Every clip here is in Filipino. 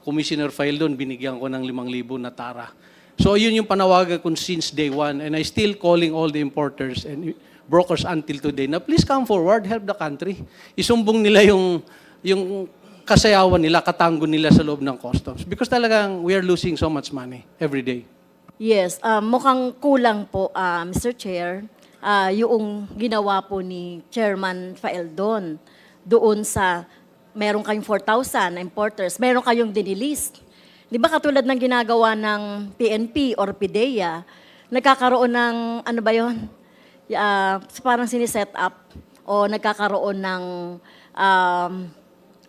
Commissioner file doon, binigyan ko ng 5,000 na tara. So yun yung panawagan ko since day one. And I still calling all the importers and brokers until today na please come forward, help the country. Isumbong nila yung, yung kasayawan nila, katango nila sa loob ng customs. Because talagang we are losing so much money every day. Yes, ah, mukhang kulang po, ah, Mr. Chair, ah, yung ginawa po ni Chairman Faeldon doon sa meron kayong 4,000 na importers, meron kayong dinilist. Di ba katulad ng ginagawa ng PNP or PIDEA, nagkakaroon ng, ano ba yon Ah, parang siniset up o nagkakaroon ng um,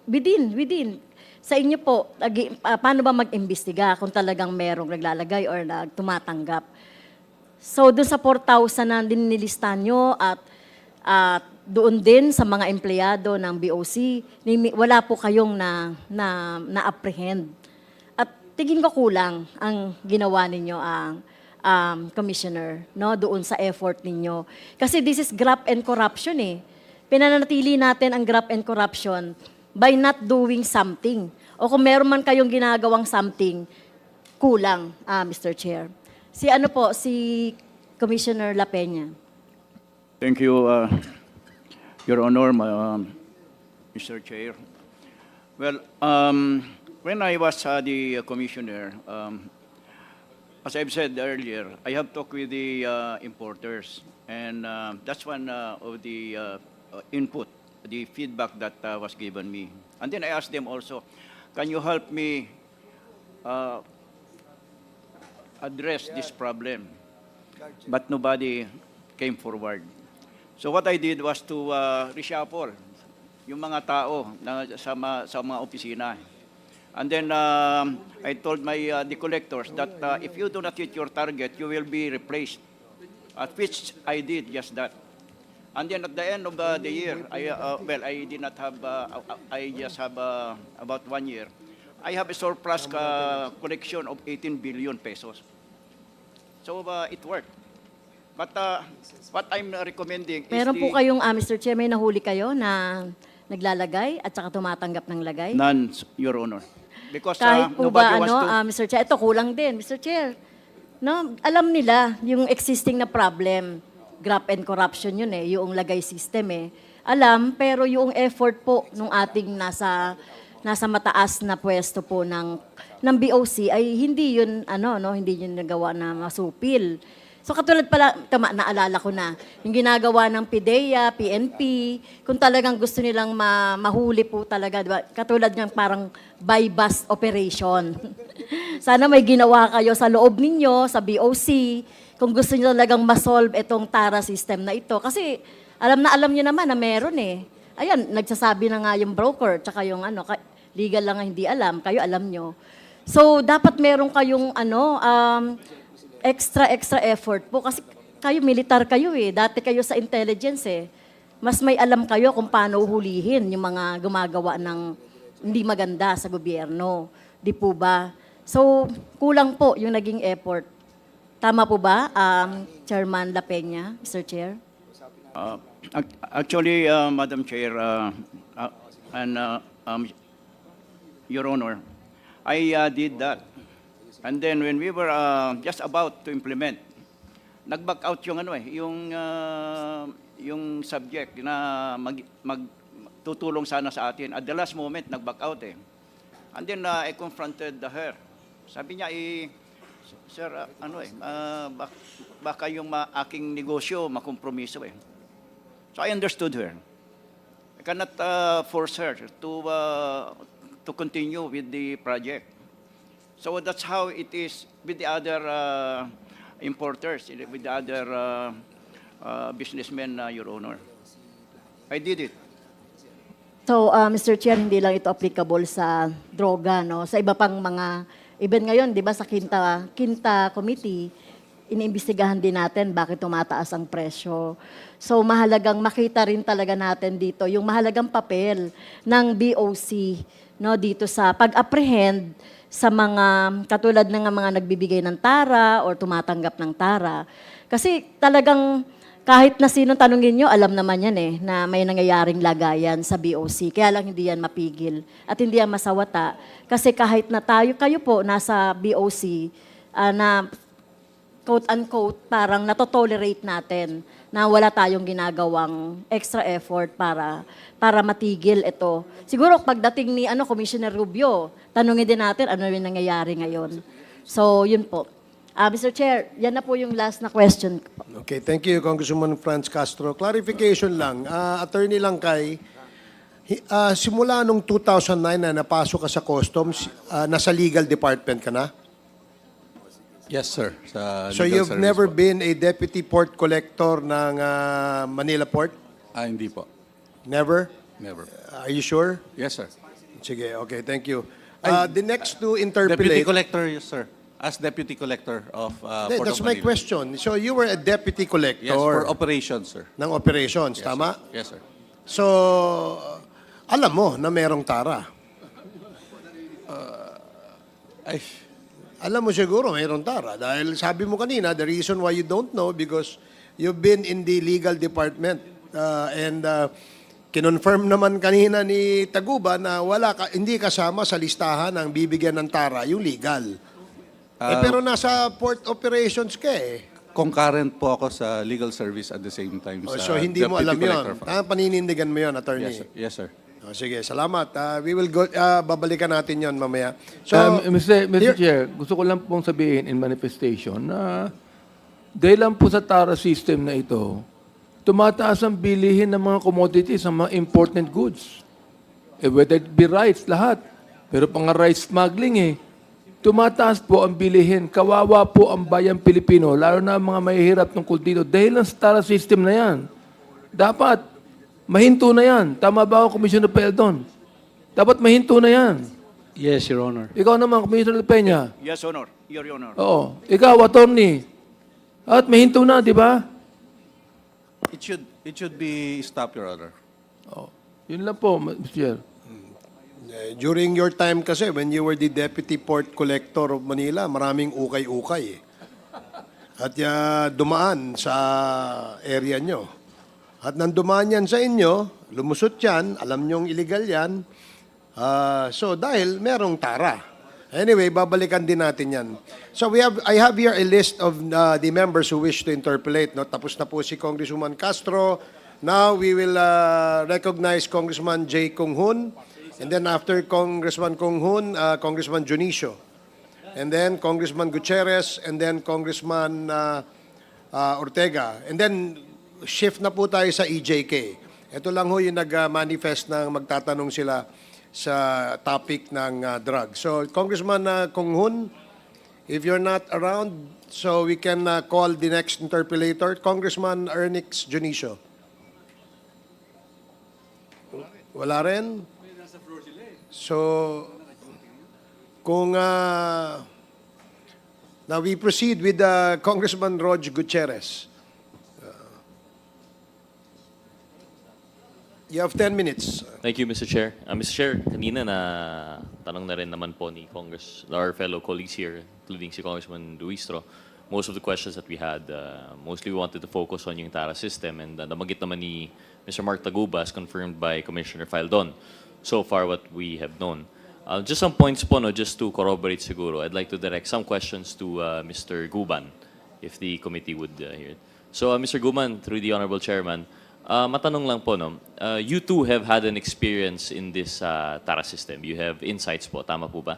within, within. Sa inyo po, ah, paano ba mag-imbestiga kung talagang merong naglalagay or nagtumatanggap? So, doon sa 4,000 na dinilistan nyo at at doon din sa mga empleyado ng BOC, wala po kayong na, na, na-apprehend. At tingin ko kulang ang ginawa ninyo ang um, commissioner no doon sa effort ninyo. Kasi this is graft and corruption eh. Pinanatili natin ang graft and corruption by not doing something. O kung meron man kayong ginagawang something, kulang, ah, Mr. Chair. Si ano po, si Commissioner La Peña. Thank you, uh, Your Honor, my, um, Mr. Chair. Well, um, when I was uh, the commissioner, um, as I've said earlier, I have talked with the uh, importers, and uh, that's one uh, of the uh, uh, input, the feedback that uh, was given me. And then I asked them also, can you help me uh, address this problem? But nobody came forward. So what I did was to uh, reshuffle yung mga tao na sa, ma- sa mga opisina. And then um, I told my uh, the collectors that uh, if you do not hit your target, you will be replaced. At which I did just that. And then at the end of uh, the year, I, uh, well, I did not have, uh, I just have uh, about one year. I have a surplus uh, collection of 18 billion pesos. So uh, it worked. But uh, what I'm recommending is Meron the, po kayong, ah, Mr. Chair, may nahuli kayo na naglalagay at saka tumatanggap ng lagay? none, Your Honor. Because uh, Kahit po nobody ba, wants ano, to... ah, Mr. Chair, ito kulang din, Mr. Chair. No, alam nila yung existing na problem. Graft and corruption yun eh, yung lagay system eh. Alam, pero yung effort po nung ating nasa nasa mataas na pwesto po ng ng BOC ay hindi yun ano no, hindi yun nagawa na masupil. So katulad pala, tama, naalala ko na, yung ginagawa ng PIDEA, PNP, kung talagang gusto nilang ma- mahuli po talaga, di ba? katulad ng parang by bus operation. Sana may ginawa kayo sa loob ninyo, sa BOC, kung gusto niyo talagang ma-solve itong TARA system na ito. Kasi alam na alam niyo naman na meron eh. Ayan, nagsasabi na nga yung broker, tsaka yung ano, legal lang hindi alam, kayo alam nyo. So, dapat meron kayong ano, um, extra, extra effort po. Kasi kayo, militar kayo eh. Dati kayo sa intelligence eh. Mas may alam kayo kung paano hulihin yung mga gumagawa ng hindi maganda sa gobyerno. Di po ba? So, kulang po yung naging effort. Tama po ba, um, Chairman La Peña, Mr. Chair? Uh, ac- Actually, uh, Madam Chair, uh, uh, and uh, um, Your Honor, I uh, did that. And then when we were uh, just about to implement, nag-back out yung ano eh, yung uh, yung subject na mag, mag tutulong sana sa atin. At the last moment, nag-back out eh. And then uh, I confronted her. Sabi niya, eh, Sir, uh, ano eh, uh, bak- baka yung ma- aking negosyo makompromiso eh. So I understood her. I cannot uh, force her to uh, to continue with the project. So that's how it is with the other uh, importers, with the other uh, uh, businessmen, uh, Your Honor. I did it. So, uh, Mr. Chair, hindi lang ito applicable sa droga, no? Sa iba pang mga, even ngayon, di ba, sa Quinta, Quinta Committee, iniimbestigahan din natin bakit tumataas ang presyo. So, mahalagang makita rin talaga natin dito yung mahalagang papel ng BOC, no, dito sa pag-apprehend sa mga, katulad ng mga nagbibigay ng tara or tumatanggap ng tara. Kasi talagang kahit na sino tanungin nyo, alam naman yan eh, na may nangyayaring lagayan sa BOC. Kaya lang hindi yan mapigil at hindi yan masawata. Kasi kahit na tayo, kayo po, nasa BOC, ah, na quote-unquote, parang natotolerate natin na wala tayong ginagawang extra effort para para matigil ito. Siguro pagdating ni ano Commissioner Rubio, tanungin din natin ano yung nangyayari ngayon. So, yun po. Ah, Mr. Chair, yan na po yung last na question. Okay, thank you, Congresswoman Franz Castro. Clarification lang, ah, Attorney Langkay, ah, simula nung 2009 na napasok ka sa customs, ah, nasa legal department ka na? Yes, sir. Sa So legal you've service never po. been a deputy port collector ng ah, Manila Port? Ah, hindi po. Never? Never. Are you sure? Yes, sir. Sige, okay, thank you. Ah, the next to Deputy interpolate... collector, yes, sir. As deputy collector of uh, Hindi, Port that's of my Manila. question. So you were a deputy collector Yes, for operations, sir. ng operations, Yes, tama? Sir. Yes, sir. So, alam mo na merong tara. Ay, Alam mo siguro mayroong tara. Dahil sabi mo kanina, the reason why you don't know because you've been in the legal department. Uh, and uh, kinonfirm naman kanina ni Taguba na wala ka, hindi kasama sa listahan ng bibigyan ng tara, yung legal. eh, Ah. pero nasa port operations ka eh. concurrent po ako sa legal service at the same time Oh, sa so hindi mo deputy alam yun. collector. Ah, paninindigan mo yun, attorney. Yes, sir. Yes, sir. Oh, sige, salamat. Ah, we will go, ah, babalikan natin yon mamaya. So, um, Mr. Mr. here- Chair, gusto ko lang pong sabihin in manifestation na dahil lang po sa TARA system na ito, tumataas ang bilihin ng mga commodities, ng mga important goods. Eh, whether it be rice, lahat. Pero pang rice smuggling eh. Tumataas po ang bilihin. Kawawa po ang bayang Pilipino, lalo na ang mga mahihirap tungkol dito. Dahil lang sa TARA system na yan. Dapat, mahinto na yan. Tama ba ako, Commissioner Peldon? Dapat mahinto na yan. Yes, Your Honor. Ikaw naman, Commissioner Peña. Yes, Honor. Your Honor. Oo. Ikaw, attorney. At mahinto na, di ba? It should it should be stopped, Your Honor. Oo. Yun lang po, Mr. Chair. Eh, During your time kasi, when you were the Deputy Port Collector of Manila, maraming ukay-ukay eh. At ya, dumaan sa area nyo. At nang yan sa inyo, lumusot yan, alam nyong illegal yan. Ah, so dahil merong tara. Anyway, babalikan din natin yan. So we have, I have here a list of uh, the members who wish to interpolate. No? Tapos na po si Congresswoman Castro. Now we will uh, recognize Congressman J. Kung Hun. And then after Congressman Kung Hun, uh, Congressman Junicio. And then Congressman Gutierrez. And then Congressman uh, uh, Ortega. And then shift na po tayo sa EJK. Ito lang ho yung nag-manifest na magtatanong sila sa topic ng uh, drug. So, Congressman uh, Kung Hun, if you're not around, so we can uh, call the next interpellator, Congressman Ernix Junicio. Wala rin? So, kung uh, now we proceed with uh, Congressman Rog Gutierrez. You have 10 minutes. Thank you, Mr. Chair. Uh, Mr. Chair, kanina na tanong na rin naman po ni Congress, our fellow colleagues here, including si Congressman Duistro, most of the questions that we had, uh, mostly we wanted to focus on yung TARA system and uh, nabanggit naman ni Mr. Mark Taguba as confirmed by Commissioner Faldon. So far, what we have known. Uh, just some points po, no, just to corroborate siguro, I'd like to direct some questions to uh, Mr. Guban, if the committee would uh, hear it. So, uh, Mr. Guban, through the Honorable Chairman, uh, matanong lang po, no, uh, you too have had an experience in this uh, TARA system. You have insights po, tama po ba?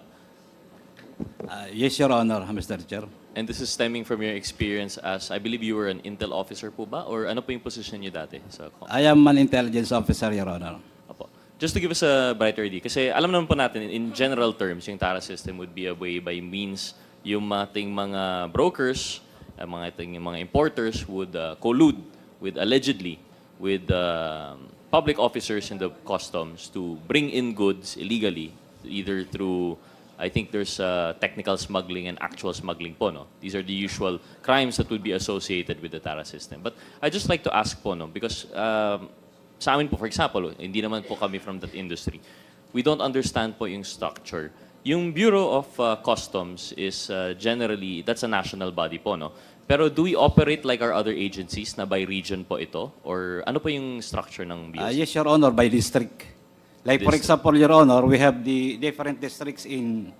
Uh, Yes, Your Honor, Mr. Chair. And this is stemming from your experience as, I believe you were an intel officer po ba? Or ano po yung position niyo dati? Sa I am an intelligence officer, Your Honor. Apo. Just to give us a brighter idea, kasi alam naman po natin, in general terms, yung TARA system would be a way by means yung ating mga brokers, mga ating mga importers would uh, collude with allegedly with uh, public officers in the customs to bring in goods illegally, either through I think there's uh, technical smuggling and actual smuggling po, no? These are the usual crimes that would be associated with the TARA system. But I just like to ask po, no? Because um, sa amin po, for example, hindi naman po kami from that industry. We don't understand po yung structure. Yung Bureau of uh, Customs is uh, generally, that's a national body po, no? Pero do we operate like our other agencies na by region po ito? Or ano po yung structure ng Uh, BOC? yes, Your Honor, by district. Like for District. example, Your Honor, we have the different districts in